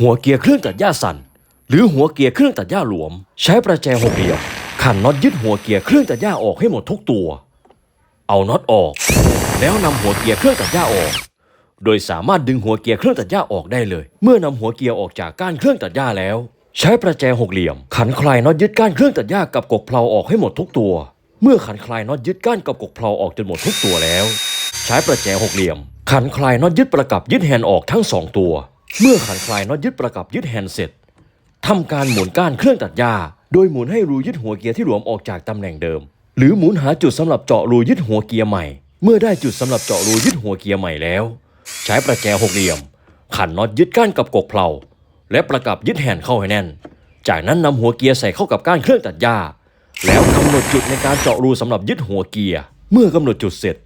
หัวเกียร์เครื่องตัดหญ้าสั่นหรือหัวเกียร์เครื่องตัดหญ้าหลวม ใช้ประแจหกเหลี่ยมขันน็อตยึดหัวเกียร์เครื่องตัดหญ้าออกให้หมดทุกตัว เอาน็อตออก แล้วนำหัวเกียร์เครื่องตัดหญ้าออก โดยสามารถดึงหัวเกียร์เครื่องตัดหญ้าออกได้เลย เมื่อนำหัวเกียร์ออกจากก้านเครื่องตัดหญ้าแล้ว ใช้ประแจหกเหลี่ยม ขันคลายน็อตยึดก้านเครื่องตัดหญ้ากับกกเพลาออกให้หมดทุกตัว เมื่อขันคลายน็อตยึดก้านกับกกเพลาออกจนหมดทุกตัวแล้ว ใช้ประแจหกเหลี่ยม ขันคลายน็อตยึดประกับยึดแฮนด์ออกทั้งสองตัว เมื่อขันคลายน็อตยึดประกับยึดแฮนด์เสร็จทำการหมุนก้านเครื่องตัดหญ้า โดยหมุนให้รูยึดหัวเกียร์ที่หลวมออกจากตำแหน่งเดิม หรือหมุนหาจุดสำหรับเจาะรูยึดหัวเกียร์ใหม่ เมื่อได้จุดสำหรับเจาะรูยึดหัวเกียร์ใหม่แล้ว ใช้ประแจหกเหลี่ยม ขันน็อตยึดก้านกับกกเพลาและประกับยึดแฮนด์เข้าให้แน่น จากนั้นนำหัวเกียร์ใส่เข้ากับก้านเครื่องตัดหญ้า แล้วกำหนดจุดในการเจาะรูสำหรับยึดหัวเกียร์เมื่อกำหนดจุดเสร็จ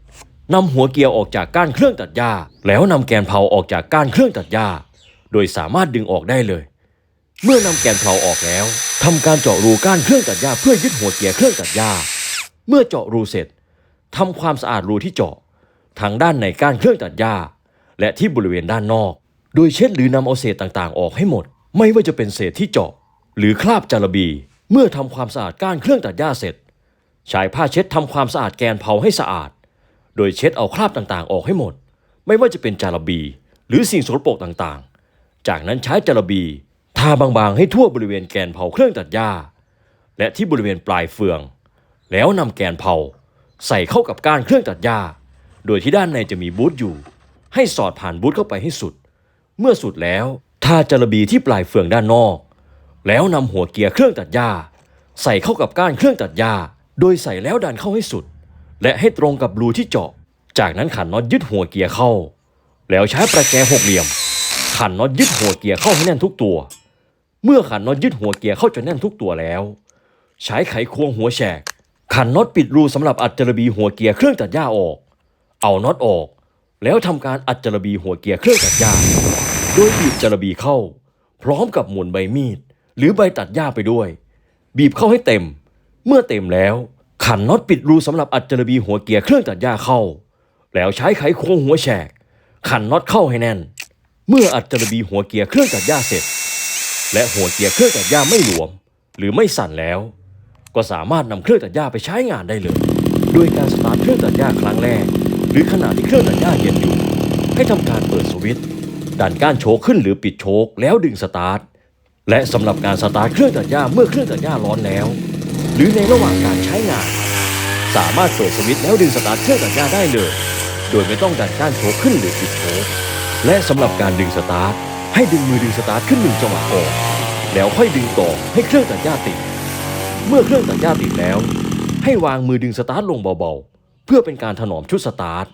นำหัวเกียร์ออกจากก้านเครื่องตัดหญ้า แล้วนำแกนเพลาออกจากก้านเครื่องตัดหญ้า โดยสามารถดึงออกได้เลย เมื่อนำแกนเพลาออกแล้วทำการเจาะรูก้านเครื่องตัดหญ้าเพื่อยึดหัวเกียร์เครื่องตัดหญ้าเมื่อเจาะรูเสร็จทำความสะอาดรูที่เจาะทางด้านในก้านเครื่องตัดหญ้า และที่บริเวณด้านนอก โดยเช็ดหรือนำเอาเศษต่างๆ ออกให้หมด ไม่ว่าจะเป็นเศษที่เจาะ หรือคราบจารบี เมื่อทำความสะอาดก้านเครื่องตัดหญ้าเสร็จใช้ผ้าเช็ดทำความสะอาดแกนเผาให้สะอาด โดยเช็ดเอาคราบต่างๆ ออกให้หมด ไม่ว่าจะเป็นจารบี หรือสิ่งสกปรกต่างๆ จากนั้นใช้จารบีทาบางๆให้ทั่วบริเวณแกนเผาเครื่องตัดหญ้า และที่บริเวณปลายเฟือง แล้วนำแกนเผาใส่เข้ากับก้านเครื่องตัดหญ้า โดยที่ด้านในจะมีบูทอยู่ ให้สอดผ่านบูทเข้าไปให้สุด เมื่อสุดแล้วทาจารบีที่ปลายเฟืองด้านนอก แล้วนำหัวเกียร์เครื่องตัดหญ้า ใส่เข้ากับก้านเครื่องตัดหญ้า โดยใส่แล้วดันเข้าให้สุด และให้ตรงกับรูที่เจาะ จากนั้นขันน็อตยึดหัวเกียร์เข้า แล้วใช้ประแจหกเหลี่ยม ขันน็อตยึดหัวเกียร์เข้าให้แน่นทุกตัว เมื่อขันน็อตยึดหัวเกียร์เข้าจนแน่นทุกตัวแล้ว ใช้ไขควงหัวแฉก ขันน็อตปิดรูสำหรับอัดจาระบีหัวเกียร์เครื่องตัดหญ้าออก เอาน็อตออก แล้วทำการอัดจาระบีหัวเกียร์เครื่องตัดหญ้า โดยบีบจาระบีเข้า พร้อมกับหมุนใบมีด หรือใบตัดหญ้าไปด้วย บีบเข้าให้เต็ม เมื่อเต็มแล้ว ขันน็อตปิดรูสำหรับอัดจาระบีหัวเกียร์เครื่องตัดหญ้าเข้า แล้วใช้ไขควงหัวแฉก ขันน็อตเข้าให้แน่น เมื่ออัดจาระบีหัวเกียร์เครื่องตัดหญ้าเสร็จ และหัวเกียร์เครื่องตัดหญ้าไม่หลวม หรือไม่สั่นแล้ว ก็สามารถนำเครื่องตัดหญ้าไปใช้งานได้เลยโดยการสตาร์ทเครื่องตัดหญ้าครั้งแรก หรือขณะที่เครื่องตัดหญ้าเย็นอยู่ให้ทำการเปิดสวิตช์ดันก้านโชคขึ้นหรือปิดโชคแล้วดึงสตาร์ทและสำหรับการสตาร์ทเครื่องตัดหญ้าเมื่อเครื่องตัดหญ้าร้อนแล้ว หรือในระหว่างการใช้งาน สามารถเปิดสวิตช์แล้วดึงสตาร์ทเครื่องตัดหญ้าได้เลย โดยไม่ต้องดันก้านโชคขึ้นหรือปิดโชค และสำหรับการดึงสตาร์ท ให้ดึงมือดึงสตาร์ทขึ้นหนึ่งจังหวะก่อนแล้วค่อยดึงต่อให้เครื่องตัดหญ้าติด เมื่อเครื่องตัดหญ้าติดแล้ว ให้วางมือดึงสตาร์ทลงเบาๆ เพื่อเป็นการถนอมชุดสตาร์ท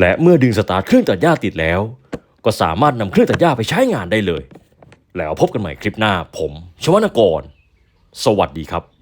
และเมื่อดึงสตาร์ทเครื่องตัดหญ้าติดแล้ว ก็สามารถนำเครื่องตัดหญ้าไปใช้งานได้เลย แล้วพบกันใหม่คลิปหน้าผม ชวนกร สวัสดีครับ